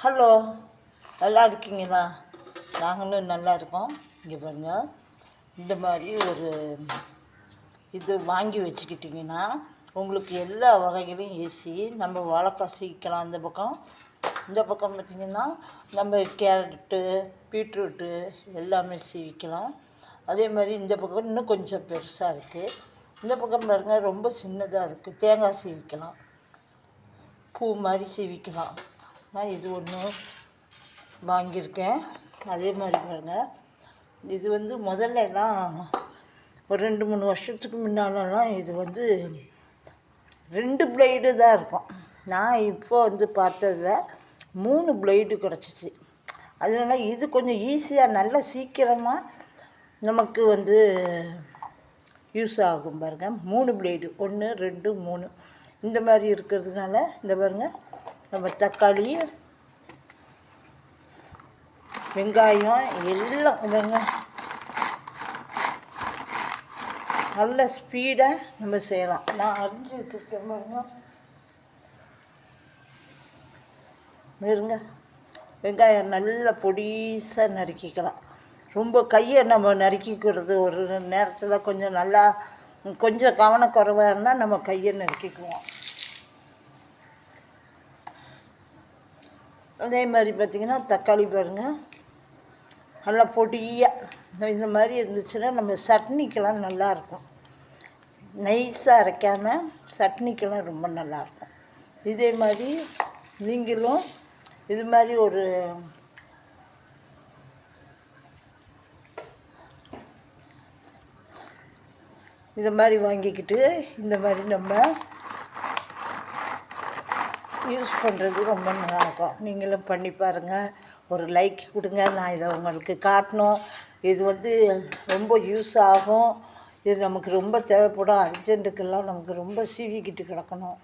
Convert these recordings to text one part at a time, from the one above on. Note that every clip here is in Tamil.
ஹலோ நல்லா இருக்கீங்களா? நாங்களும் நல்லா இருக்கோம். இங்கே பாருங்கள் இந்த மாதிரி ஒரு இது வாங்கி வச்சுக்கிட்டிங்கன்னா உங்களுக்கு எல்லா வகைகளையும் ஏசி நம்ம வாழைக்காய் சீக்கலாம் இந்த பக்கம். இந்த பக்கம் பார்த்திங்கன்னா நம்ம கேரட்டு பீட்ரூட்டு எல்லாமே சீவிக்கலாம் அதே மாதிரி இந்த பக்கம் இன்னும் கொஞ்சம் பெருசாக இருக்குது இந்த பக்கம் பாருங்கள் ரொம்ப சின்னதாக இருக்குது தேங்காய் சீவிக்கலாம் பூ மாதிரி சீவிக்கலாம் நான் இது ஒன்று வாங்கியிருக்கேன். அதே மாதிரி பாருங்கள் இது வந்து முதல்ல எல்லாம் ஒரு ரெண்டு மூணு வருஷத்துக்கு முன்னாலலாம் இது வந்து ரெண்டு பிளேடு தான் இருக்கும். நான் இப்போ வந்து பார்த்ததுல மூணு பிளேடு கிடச்சிச்சு. அதனால இது கொஞ்சம் ஈஸியாக நல்ல சீக்கிரமாக நமக்கு வந்து யூஸ் ஆகும் பாருங்கள் மூணு பிளேடு ஒன்று ரெண்டு மூணு. இந்த மாதிரி இருக்கிறதுனால இந்த பாருங்கள் நம்ம தக்காளி வெங்காயம் எல்லாம் இல்லைங்க நல்ல ஸ்பீடாக நம்ம செய்யலாம். நான் அரிஞ்சு வச்சுருக்கேன் பாருங்க. இருங்க. வெங்காயம் நல்லா பொடிசாக நறுக்கிக்கலாம். ரொம்ப கையை நம்ம நறுக்கிக்கிறது ஒரு நேரத்தில் கொஞ்சம் நல்லா கொஞ்சம் கவனக்குறைவாக இருந்தால் நம்ம கையை நறுக்கிக்குவோம். அதே மாதிரி பார்த்திங்கன்னா தக்காளி பாருங்கள் நல்லா பொடியாக இந்த மாதிரி இருந்துச்சுன்னா நம்ம சட்னிக்கெல்லாம் நல்லாயிருக்கும். நைஸாக அரைக்காமல் சட்னிக்கெல்லாம் ரொம்ப நல்லாயிருக்கும். இதே மாதிரி நீங்களும் இது மாதிரி ஒரு இதை மாதிரி வாங்கிக்கிட்டு இந்த மாதிரி நம்ம யூஸ் பண்ணுறது ரொம்ப நல்லாயிருக்கும். நீங்களும் பண்ணி பாருங்கள் ஒரு லைக் கொடுங்க. நான் இதை உங்களுக்கு காட்டணும். இது வந்து ரொம்ப யூஸ் ஆகும். இது நமக்கு ரொம்ப தேவைப்படும். அர்ஜென்ட்டுக்கெல்லாம் நமக்கு ரொம்ப சீவிக்கிட்டு கிடக்கணும்.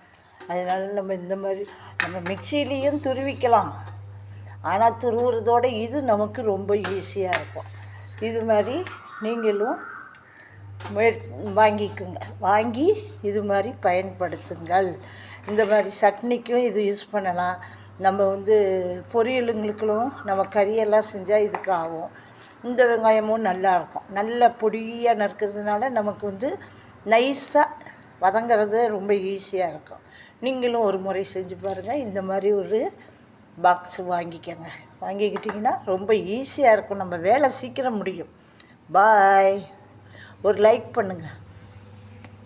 அதனால நம்ம இந்த மாதிரி நம்ம மிக்சிலேயும் துருவிக்கலாம். ஆனால் துருவுறதோட இது நமக்கு ரொம்ப ஈஸியாக இருக்கும். இது மாதிரி நீங்களும் வாங்கிக்கோங்க. வாங்கி இது மாதிரி பயன்படுத்துங்கள். இந்த மாதிரி சட்னிக்கும் இது யூஸ் பண்ணலாம். நம்ம வந்து பொரியலுங்களுக்கும் நம்ம கறியெல்லாம் செஞ்சால் இதுக்கு ஆகும். இந்த வெங்காயமும் நல்லாயிருக்கும் நல்ல பொடியாக நறுக்கிறதுனால நமக்கு வந்து நைஸாக வதங்கிறது ரொம்ப ஈஸியாக இருக்கும். நீங்களும் ஒரு முறை செஞ்சு பாருங்கள் இந்த மாதிரி ஒரு பாக்ஸ் வாங்கிக்கோங்க. வாங்கிக்கிட்டிங்கன்னா ரொம்ப ஈஸியாக இருக்கும். நம்ம வேலை சீக்கிரம் முடியும். பாய் ஒரு லைக் பண்ணுங்கள்